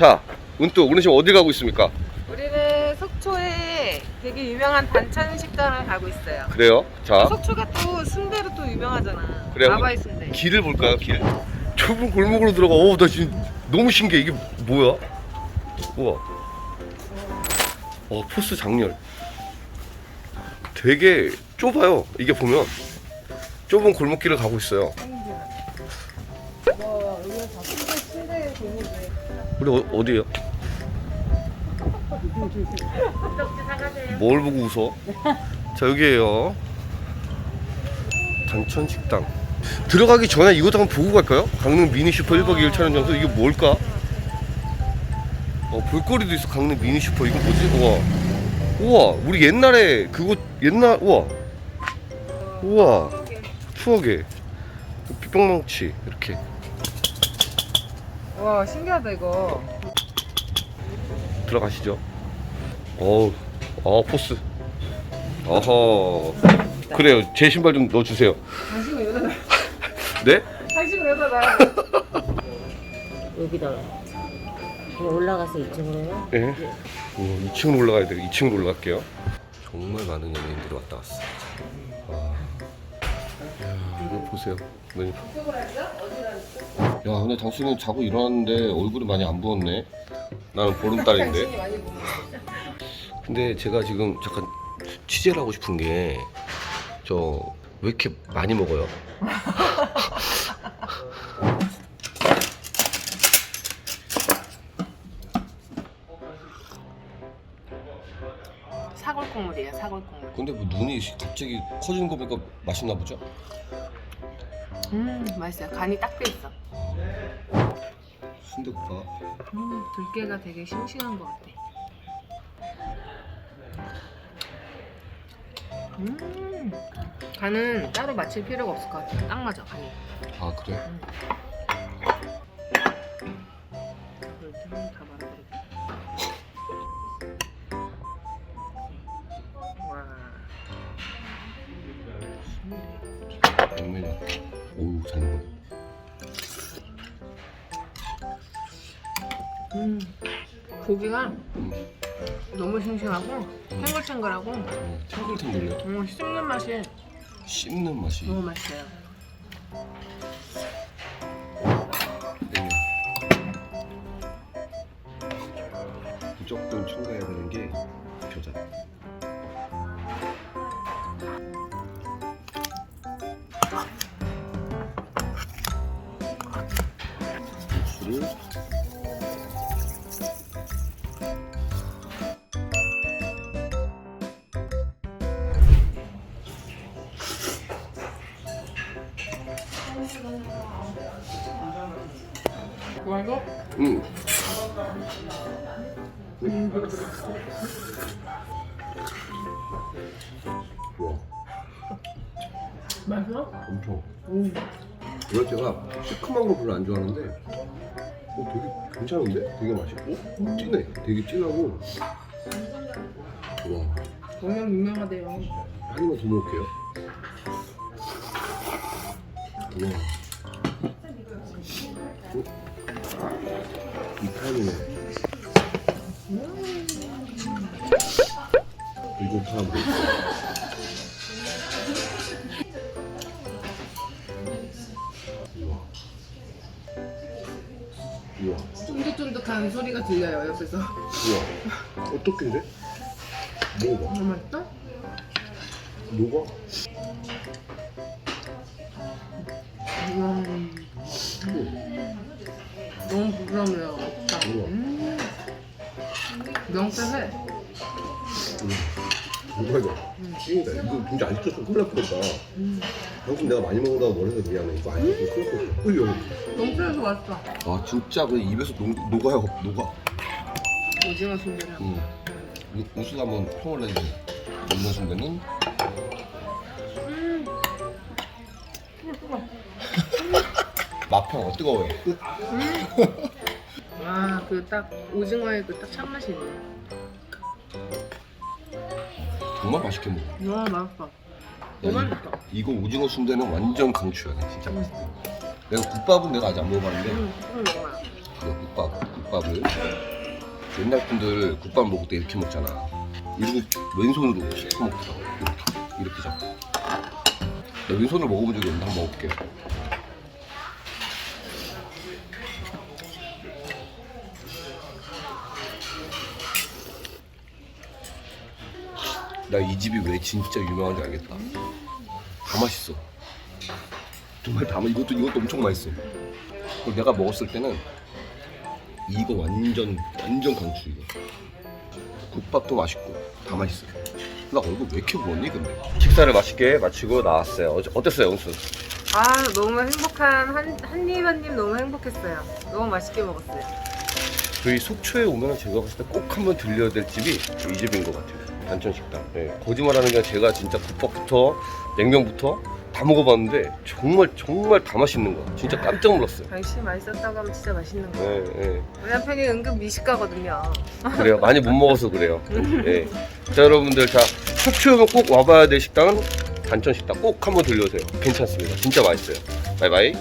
자, 은또 오늘 지금 어디 가고 있습니까? 우리는 속초에 되게 유명한 단찬 식당을 가고 있어요. 그래요? 자, 속초가 또 순대로 또 유명하잖아. 그래요? 아바이 순대. 길을 볼까요? 길. 좁은 골목으로 들어가. 오, 나 지금 너무 신기해. 이게 뭐야? 우와. 어, 포스 장렬. 되게 좁아요. 이게 보면 좁은 골목길을 가고 있어요. 우리 어, 어디에요? 뭘 보고 웃어? 자 여기에요. 단천식당. 들어가기 전에 이것도 한번 보고 갈까요? 강릉 미니슈퍼 1박 2일 촬영 장소. 이게 뭘까? 어 볼거리도 있어. 강릉 미니슈퍼. 이거 뭐지? 우와. 우와. 우리 옛날에 그거 옛날 우와. 우와. 추억에 빗방망치. 이렇게 와 신기하다 이거. 들어가시죠. 어우, 어 포스. 어허. 그래요. 제 신발 좀 넣어주세요. 당신은 여기다 놔. 네? 당신은 여기다 놔. 여기다가 그럼 올라가서 이쪽으로요? 예. 네. 2층으로 올라가야 돼요. 2층으로 올라갈게요. 정말 많은 연예인들이 왔다 갔어. 와. 야, 이거 보세요. 네. 야, 근데 당신은 자고 일어났는데 얼굴이 많이 안 부었네. 나는 보름달인데. 근데 제가 지금 잠깐 취재를 하고 싶은 게 저 왜 이렇게 많이 먹어요? 사골 국물이에요 사골 국물. 근데 뭐 눈이 갑자기 커지는 거 보니까 맛있나 보죠? 음 맛있어요. 간이 딱 돼 있어. 순대국밥 음 들깨가 되게 싱싱한 것 같아. 음 간은 따로 맞힐 필요가 없을 것 같아. 딱 맞아 간이. 아 그래? 이렇게 한번 다 말아버릴게. 와. 양면이 오우 잘 먹어 음. 고기가 음, 너무 싱싱하고 탱글탱글하고 음, 탱글탱글해요. 음, 씹는 맛이 씹는 맛이. 너무 맛있어요. 네. 무조건 첨가해야 되는 게 겨자. 육수를 음. 우와 맛있어? 엄청 음. 원래 제가 시큼한 거 별로 안 좋아하는데 어, 되게 괜찮은데? 되게 맛있고 진해 되게 진하고 와 워낙 유명하대요. 한 입만 더 먹을게요 우와 어? 이 타임이네 이거 다 먹을게요 우와 우와 쫀득쫀득한 소리가 들려요 옆에서. 우와 어떻게인데? 먹어봐 너무 맛있다? 녹아 명태회. 이거야 찐이다 이거 진짜 안 시켰으면 큰일 날 뻔했다 음. 방금 내가 많이 먹는다고 뭐래서 미안해 이거 안 시켰으면 큰일 날 뻔했어 끌려 명태회도 맛있어. 아 진짜 그 입에서 녹, 녹아요 녹아 오징어 순대랑. 음. 우- 우수 한번 평을 내주세요 있는 순대는 음. 맛평 뜨거워요 아, 그 딱 오징어의 그 딱 참맛이 있네. 정말 맛있게 먹어 와, 맛있어. 야, 너무 이- 맛있어. 이거 오징어 순대는 완전 강추야 진짜 맛있어 내가 국밥은 내가 아직 안 먹어봤는데 음, 음. 이거 국밥 국밥 국밥을 옛날 분들 국밥 먹을 때 이렇게 먹잖아. 요즘 왼손으로 씻고 먹더라고. 이렇게 이렇게 잡고. 나 왼손으로 먹어본 적이 없는데 한번 먹어볼게. 나 이 집이 왜 진짜 유명한지 알겠다. 다 맛있어. 정말 다 맛. 이것도 이것도 엄청 맛있어. 그리고 내가 먹었을 때는 이거 완전 완전 강추 이거. 국밥도 맛있고 다 맛있어. 나 얼굴 왜 이렇게 부었니 근데? 식사를 맛있게 마치고 나왔어요. 어, 어땠어요, 영수? 아 너무 행복한 한 한입 한 입 너무 행복했어요. 너무 맛있게 먹었어요. 저희 속초에 오면 제가 봤을 때 꼭 한번 들려야 될 집이 이 집인 것 같아요. 단천식당. 예, 거짓말하는 게 제가 진짜 국밥부터 냉면부터 다 먹어봤는데 정말 정말 다 맛있는 거. 진짜 깜짝 놀랐어요. 당신 맛있었다고 하면 진짜 맛있는 거. 예, 예. 우리 남편이 은근 미식가거든요. 그래요. 많이 못 먹어서 그래요. 예. 자 여러분들 자 속초 오면 꼭 와봐야 될 식당은 단천 식당 꼭 한번 들려오세요. 괜찮습니다. 진짜 맛있어요. 바이바이.